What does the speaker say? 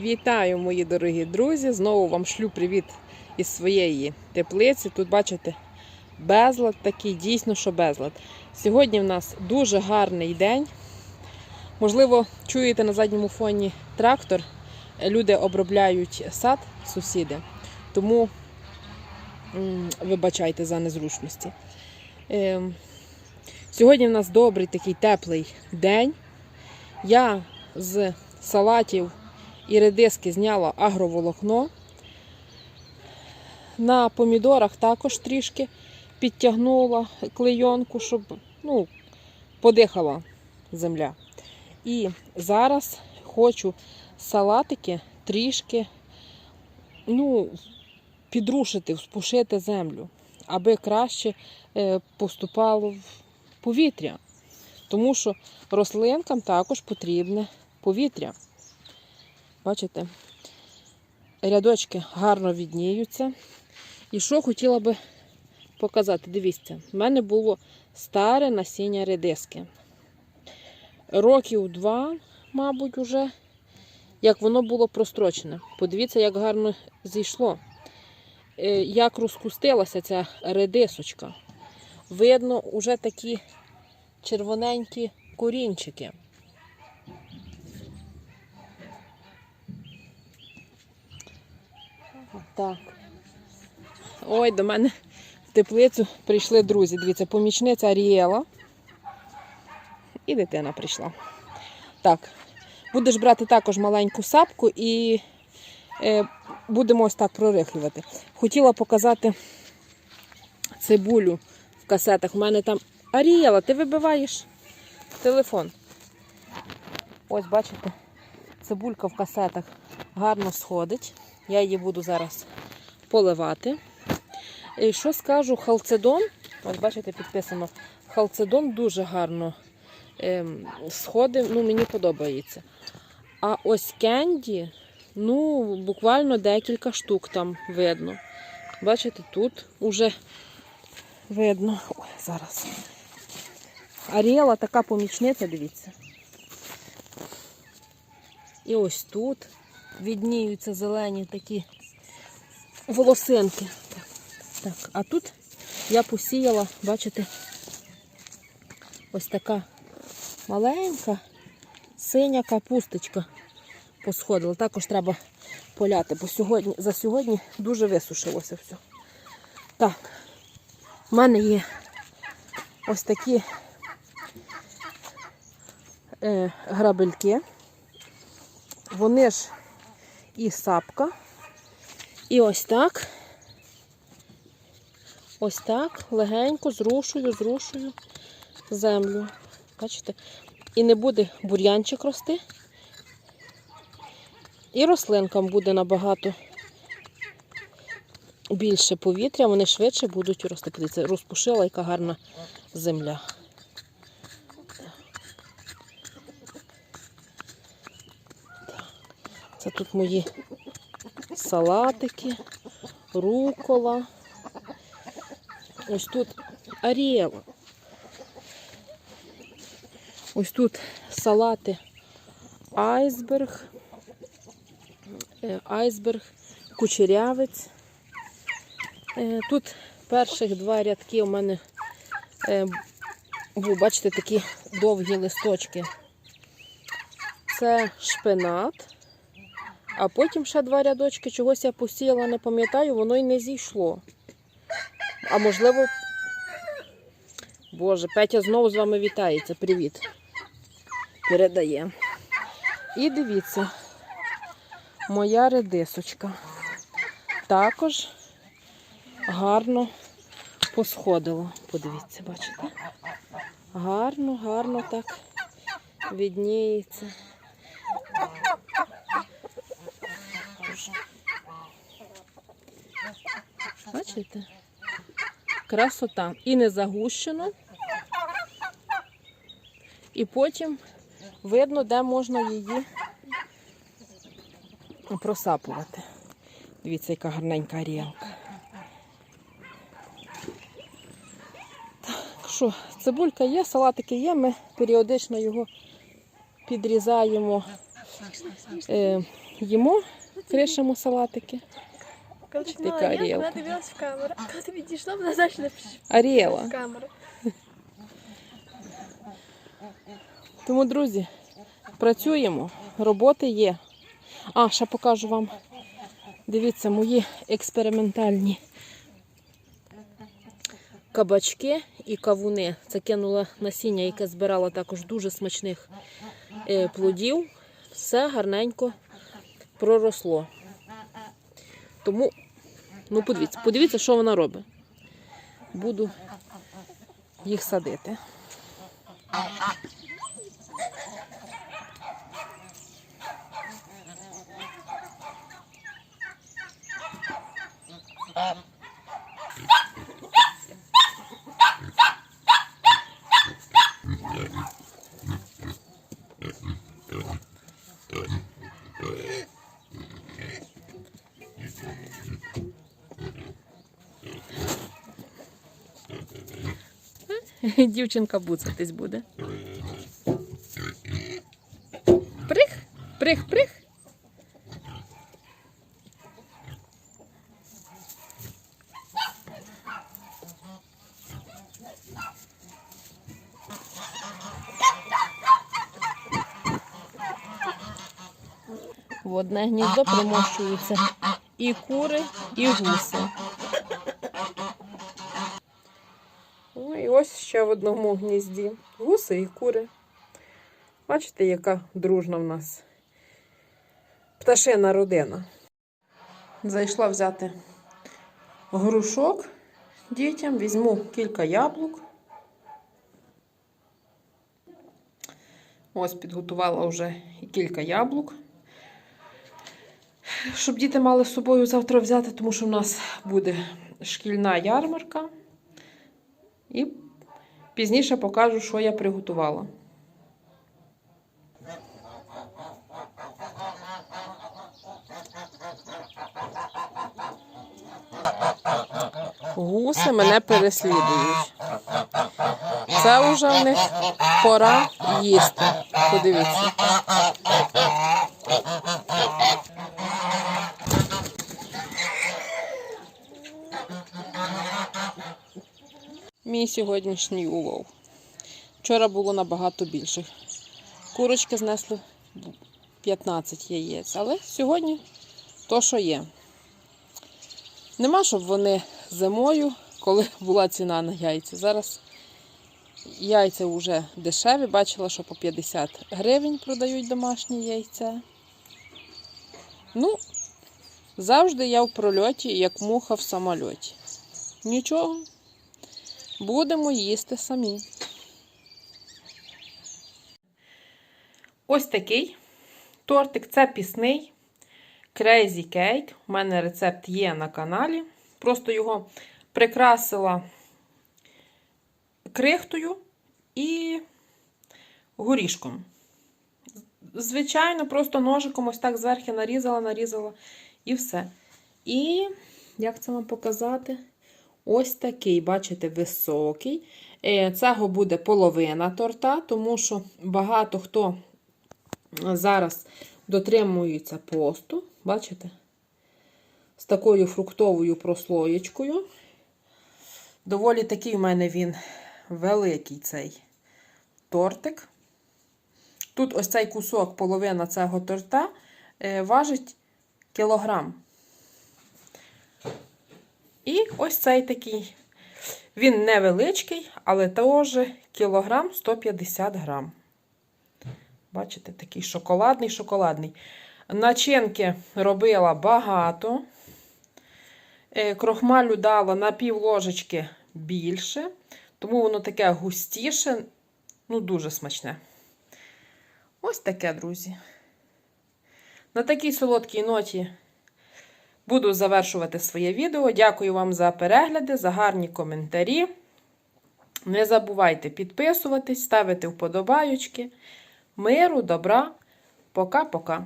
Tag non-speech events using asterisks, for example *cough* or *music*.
Вітаю, мої дорогі друзі! Знову вам шлю привіт із своєї теплиці. Тут бачите безлад такий, дійсно, що безлад. Сьогодні в нас дуже гарний день. Можливо, чуєте на задньому фоні трактор. Люди обробляють сад, сусіди. Тому вибачайте за незручності. Ем, Сьогодні в нас добрий такий теплий день. Я з салатів і редиски зняла агроволокно. На помідорах також трішки підтягнула клейонку, щоб ну, подихала земля. І зараз хочу салатики трішки ну, підрушити, вспушити землю, аби краще е, поступало в повітря. Тому що рослинкам також потрібне повітря. Бачите? Рядочки гарно відніються. І що хотіла би показати? Дивіться, в мене було старе насіння редиски. Років два, мабуть, уже, як воно було прострочене. Подивіться, як гарно зійшло. Е, Як розкустилася ця редисочка. Видно, уже такі червоненькі корінчики. Так. Ой, до мене в теплицю прийшли друзі. Дивіться, помічниця Арієла. І дитина прийшла. Так, будеш брати також маленьку сапку і е, будемо ось так прорихлювати. Хотіла показати цибулю в касетах. У мене там Арієла, ти вибиваєш телефон. Ось, бачите, цибулька в касетах гарно сходить. Я її буду зараз поливати. І що скажу, халцедон, ось бачите, підписано, халцедон дуже гарно ем, сходить, ну мені подобається. А ось кенді, ну, буквально декілька штук там видно. Бачите, тут уже видно. Ой, зараз. Аріела така помічниця, дивіться. І ось тут відніються зелені такі волосинки. Так, а тут я посіяла, бачите, ось така маленька синя капусточка посходила. Також треба поляти, бо сьогодні, за сьогодні дуже висушилося все. Так, в мене є ось такі е, грабельки. Вони ж і сапка. І ось так. Ось так легенько зрушую, зрушую землю. Бачите? І не буде бур'янчик рости. І рослинкам буде набагато більше повітря, вони швидше будуть рости. Розпушила, яка гарна земля. Це тут мої салатики, рукола. Ось тут арієла. Ось тут салати айсберг, е, айсберг, кучерявець. Е, Тут перших два рядки у мене, е, був, бачите, такі довгі листочки. Це шпинат. А потім ще два рядочки чогось я посіяла, не пам'ятаю, воно й не зійшло. А можливо, Боже, Петя знову з вами вітається. Привіт. Передає. І дивіться, моя редисочка також гарно посходила. Подивіться, бачите? Гарно, гарно так відніється. Бачите? Красота. І не загущено. І потім видно, де можна її просапувати. Дивіться, яка гарненька аріалка. Так що, цибулька є, салатики є, ми періодично його підрізаємо Е, їмо, кришимо салатики. Така починала я, Аріелка. вона дивилась в камеру. А ти відійшла, вона завжди не Аріела. в камеру. Тому, друзі, працюємо, роботи є. А, ще покажу вам. Дивіться, мої експериментальні кабачки і кавуни. Це кинула насіння, яке збирала також дуже смачних е, плодів. Все гарненько проросло. Тому, ну подивіться, подивіться, що вона робить. Буду їх садити. *laughs* Дівчинка буцатись буде. Прих, прих, прих. В одне гніздо примощуються і кури, і гуси. Ще в одному гнізді. Гуси і кури. Бачите, яка дружна в нас пташина родина. Зайшла взяти грушок дітям, візьму кілька яблук. Ось підготувала вже кілька яблук. Щоб діти мали з собою завтра взяти, тому що в нас буде шкільна ярмарка. І пізніше покажу, що я приготувала. Гуси мене переслідують. Це вже в них пора їсти. Подивіться. Мій сьогоднішній улов. Вчора було набагато більше. Курочки знесли 15 яєць, але сьогодні то, що є. Нема, щоб вони зимою, коли була ціна на яйця. Зараз яйця вже дешеві. Бачила, що по 50 гривень продають домашні яйця. Ну, завжди я в прольоті, як муха в самольоті. Нічого. Будемо їсти самі. Ось такий тортик. Це пісний Crazy Cake. У мене рецепт є на каналі. Просто його прикрасила крихтою і горішком. Звичайно, просто ножиком ось так зверху нарізала, нарізала і все. І як це вам показати? Ось такий, бачите, високий. Е, Цього буде половина торта, тому що багато хто зараз дотримується посту. Бачите? З такою фруктовою прослоєчкою. Доволі такий у мене він великий цей тортик. Тут ось цей кусок, половина цього торта, е, важить кілограм. І ось цей такий. Він невеличкий, але теж кілограм 150 грам. Бачите, такий шоколадний, шоколадний. Начинки робила багато. Е, Крохмалю дала на пів ложечки більше, тому воно таке густіше, ну, дуже смачне. Ось таке, друзі. На такій солодкій ноті буду завершувати своє відео. Дякую вам за перегляди, за гарні коментарі. Не забувайте підписуватись, ставити вподобайочки. Миру, добра. Пока-пока.